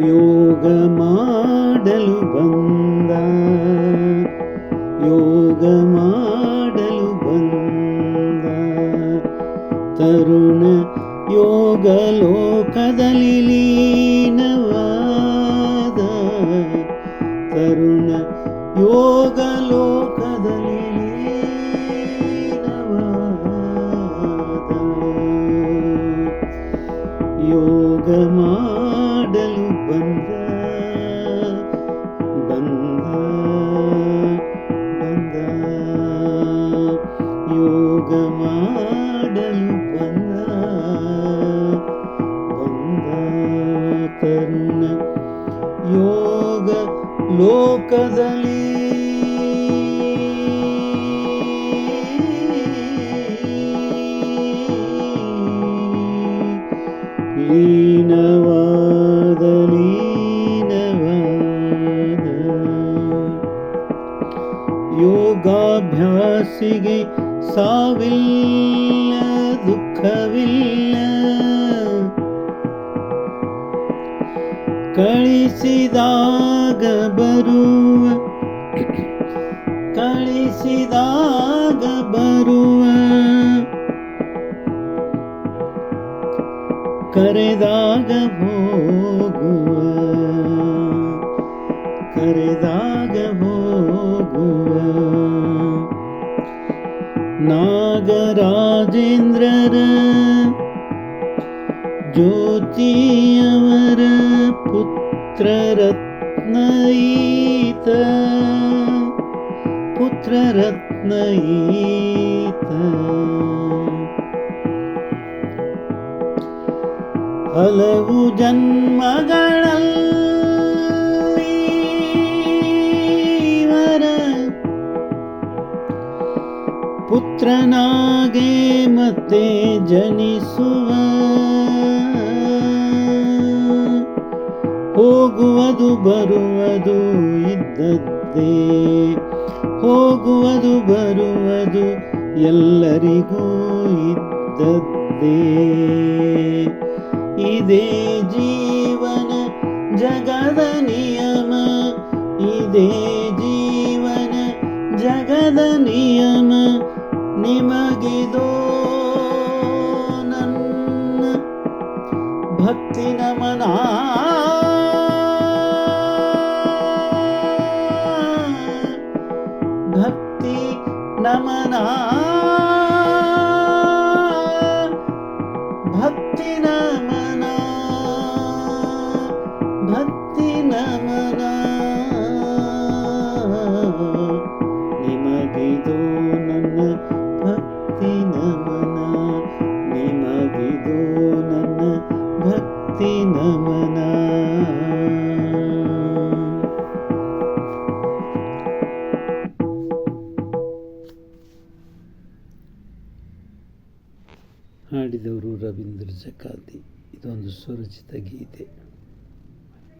ಯೋಗ ಮಾಡಲು ಬಂದ. ಯೋಗ ಮಾಡಲು ಬಂದ. ತರುಣ ಯೋಗ ಲೋಕದಲ್ಲಿ ಲೀನವಾದ. ತರುಣ ಯೋಗ ಲೋಕದಲ್ಲಿ ಮಾಡಲು ಬಂದ ಬಂದ ಬಂದ ಯೋಗ ಮಾಡಲು ಬಂದ ಬಂದ ತರುಣ ಯೋಗ ಲೋಕದಲ್ಲಿ ಲೀನವಾದ ಯೋಗಾಭ್ಯಾಸಿಗೆ ಸಾವಿಲ್ಲ ದುಃಖವಿಲ್ಲ. ಕಳಿಸಿದಾಗ ಬರುವ ಕಳಿಸಿದಾಗ ಬರುವ. ಕರೆದಾಗ नागराजेन्द्रर ज्योतियवर पुत्ररत्नयीत पुत्ररत्नयीत। हलवु जन्मगणल् ಪುತ್ರನಾಗೆ ಮತ್ತೆ ಜನಿಸುವ. ಹೋಗುವುದು ಬರುವುದು ಇದ್ದದ್ದೇ. ಹೋಗುವುದು ಬರುವುದು ಎಲ್ಲರಿಗೂ ಇದ್ದದ್ದೇ. ಇದೇ ಜೀವನ ಜಗದ ನಿಯಮ. ಇದೇ ಜೀವನ ಜಗದ ನಿಯಮ. ನಿಮಗಿದೋ ನನ್ನ ಭಕ್ತಿ ನಮನ ಭಕ್ತಿ ನಮನ ಹಾಡಿದವರು ರವೀಂದ್ರ ಜಕಾತಿ. ಇದೊಂದು ಸ್ವರಚಿತ ಗೀತೆ.